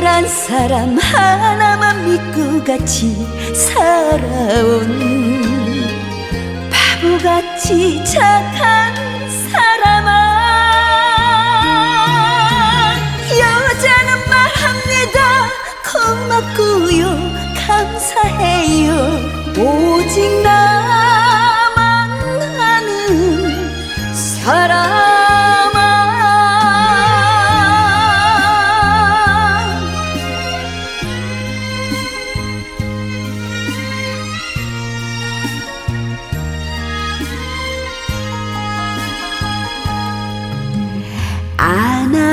나란 사람 하나만 믿고 같이 살아온 바보같이 착한 사람아. 여자는 말합니다. 고맙고요. 감사해요. 오직 나만 아는 사람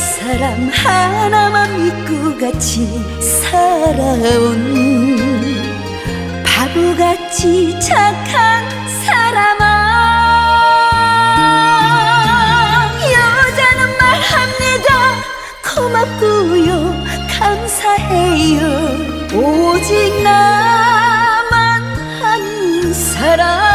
사람 하나만 믿고 같이 살아온 바보같이 착한 사람아. 여자는 말합니다. 고맙고요. 감사해요. 오직 나만 한 사람.